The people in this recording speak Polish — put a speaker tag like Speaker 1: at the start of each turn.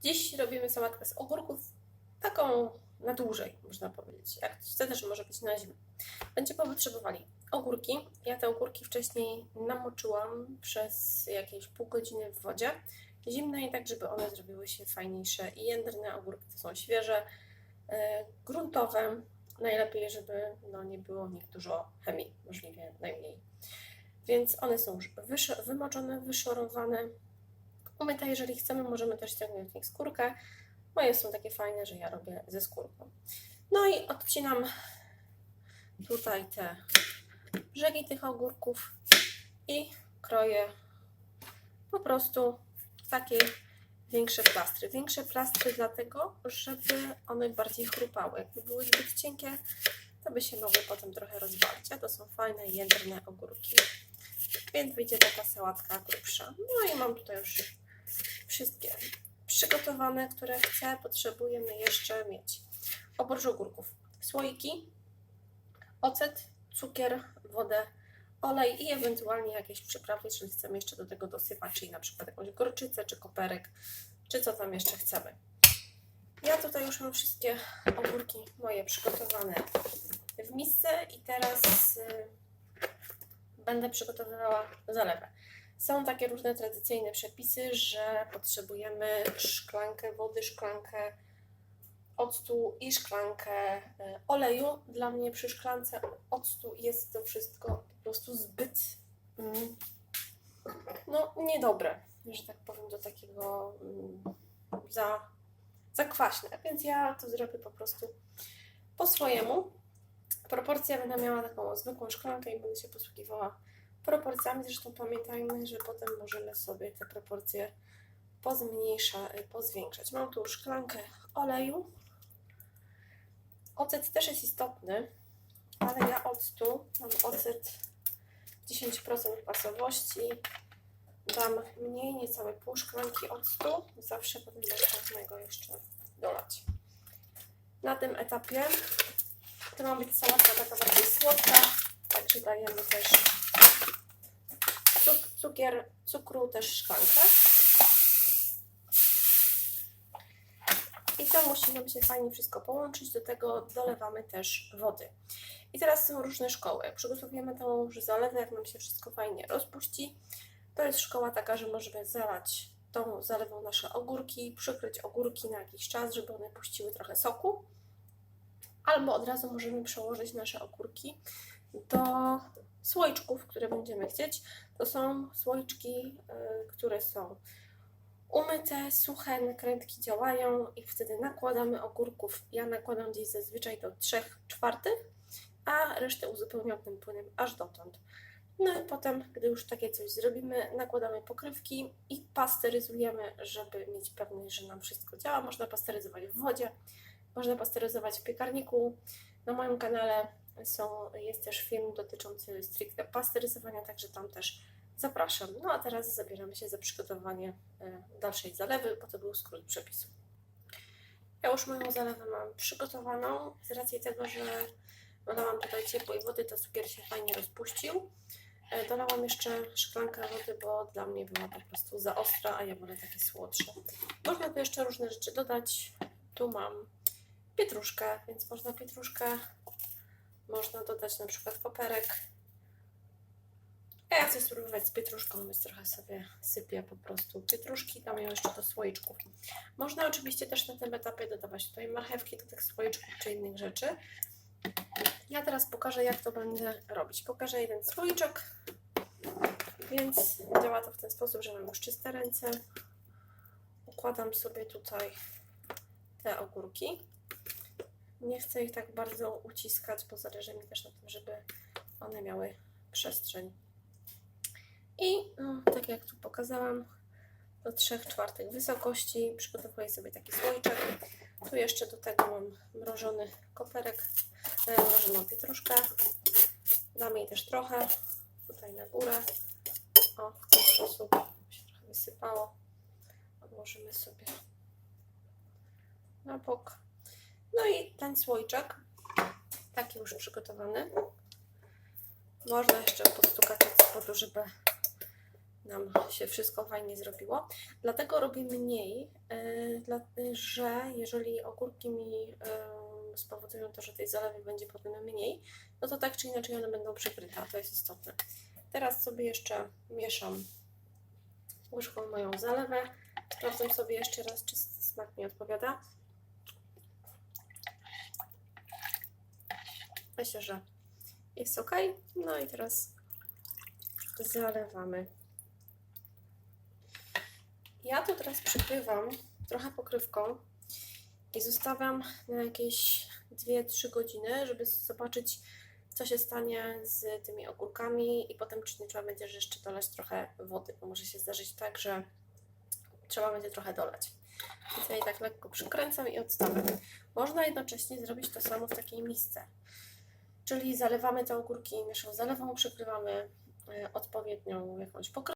Speaker 1: Dziś robimy sałatkę z ogórków, taką na dłużej, można powiedzieć. Jak chce, też może być na zimę. Będziemy potrzebowali ogórki. Ja te ogórki wcześniej namoczyłam przez jakieś pół godziny w wodzie zimnej, tak żeby one zrobiły się fajniejsze i jędrne. Ogórki to są świeże, e, gruntowe. Najlepiej, żeby no, nie było w nich dużo chemii, możliwie najmniej. Więc one są już wymoczone, wyszorowane. Umyte, jeżeli chcemy, możemy też ściągnąć z nich skórkę. Moje są takie fajne, że ja robię ze skórką. No i odcinam tutaj te brzegi tych ogórków i kroję po prostu takie większe plastry. Większe plastry dlatego, żeby one bardziej chrupały. Jakby były zbyt cienkie, to by się mogły potem trochę rozwalić. A to są fajne, jędrne ogórki. Więc wyjdzie taka sałatka grubsza. No i mam tutaj już wszystkie przygotowane, które chcę. Potrzebujemy jeszcze mieć oprócz ogórków słoiki, ocet, cukier, wodę, olej i ewentualnie jakieś przyprawy, jeżeli chcemy jeszcze do tego dosypać, czyli na przykład jakąś gorczycę, czy koperek, czy co tam jeszcze chcemy. Ja tutaj już mam wszystkie ogórki moje przygotowane w misce i teraz y, będę przygotowywała zalewę. Są takie różne tradycyjne przepisy, że potrzebujemy szklankę wody, szklankę octu i szklankę e, oleju. Dla mnie przy szklance octu jest to wszystko po prostu zbyt mm, no, niedobre, że tak powiem, do takiego mm, za, za kwaśne. Więc ja to zrobię po prostu po swojemu. Proporcja będę miała taką zwykłą szklankę i będę się posługiwała proporcjami. Zresztą pamiętajmy, że potem możemy sobie te proporcje pozmniejsza, pozwiększać. Mam tu szklankę oleju. Ocet też jest istotny, ale ja octu mam ocet 10% kwasowości. Dam mniej, niecałe pół szklanki octu. Zawsze z niego jeszcze dolać. Na tym etapie to ma być sałatka taka bardziej słodka, także dajemy też cukier, cukru, też szklankę. I to musi nam się fajnie wszystko połączyć. Do tego dolewamy też wody. I teraz są różne szkoły. Przygotowujemy tą zalewę, jak nam się wszystko fajnie rozpuści, to jest szkoła taka, że możemy zalać tą zalewą nasze ogórki, przykryć ogórki na jakiś czas, żeby one puściły trochę soku. Albo od razu możemy przełożyć nasze ogórki do słoiczków, które będziemy chcieć. To są słoiczki, y, które są umyte, suche, nakrętki działają i wtedy nakładamy ogórków. Ja nakładam gdzieś zazwyczaj do 3 czwartych, a resztę uzupełniam tym płynem aż dotąd. No i potem, gdy już takie coś zrobimy, nakładamy pokrywki i pasteryzujemy, żeby mieć pewność, że nam wszystko działa. Można pasteryzować w wodzie, można pasteryzować w piekarniku. Na moim kanale są, jest też film dotyczący stricte pasteryzowania, także tam też zapraszam. No a teraz zabieramy się za przygotowanie e, dalszej zalewy, bo to był skrót przepisu. Ja już moją zalewę mam przygotowaną. Z racji tego, że dolałam tutaj ciepłej wody, to cukier się fajnie rozpuścił. E, Dolałam jeszcze szklankę wody, bo dla mnie była po prostu za ostra, a ja wolę takie słodsze. Można tu jeszcze różne rzeczy dodać. Tu mam pietruszkę, więc można pietruszkę, można dodać na przykład koperek. Ja chcę spróbować z pietruszką, więc trochę sobie sypię po prostu pietruszki, dam ją jeszcze do słoiczków. Można oczywiście też na tym etapie dodawać tutaj marchewki do tych słoiczków czy innych rzeczy. Ja teraz pokażę, jak to będę robić. Pokażę jeden słoiczek, więc działa to w ten sposób, że mam już czyste ręce. Układam sobie tutaj te ogórki. Nie chcę ich tak bardzo uciskać, bo zależy mi też na tym, żeby one miały przestrzeń. I no, tak jak tu pokazałam, do 3 czwartych wysokości przygotowuję sobie taki słoiczek. Tu jeszcze do tego mam mrożony koperek, e, mrożoną pietruszkę. Dam jej też trochę tutaj na górę. O, w ten sposób się trochę wysypało. Odłożymy sobie na bok. No i ten słoiczek, taki już przygotowany. Można jeszcze postukać od spodu, żeby nam się wszystko fajnie zrobiło. Dlatego robię mniej, dla, że jeżeli ogórki mi yy, spowodują to, że tej zalewy będzie potem mniej, no to tak czy inaczej one będą przykryte, to jest istotne. Teraz sobie jeszcze mieszam łyżką moją zalewę. Sprawdzam sobie jeszcze raz, czy smak mi odpowiada. Myślę, że jest ok. No i teraz zalewamy. Ja to teraz przykrywam trochę pokrywką i zostawiam na jakieś 2-3 godziny, żeby zobaczyć, co się stanie z tymi ogórkami i potem czy nie trzeba będzie jeszcze dolać trochę wody, bo może się zdarzyć tak, że trzeba będzie trochę dolać. Więc ja tak lekko przykręcam i odstawiam. Można jednocześnie zrobić to samo w takiej misce. Czyli zalewamy te ogórki naszą zalewą, przykrywamy e, odpowiednią jakąś pokrywką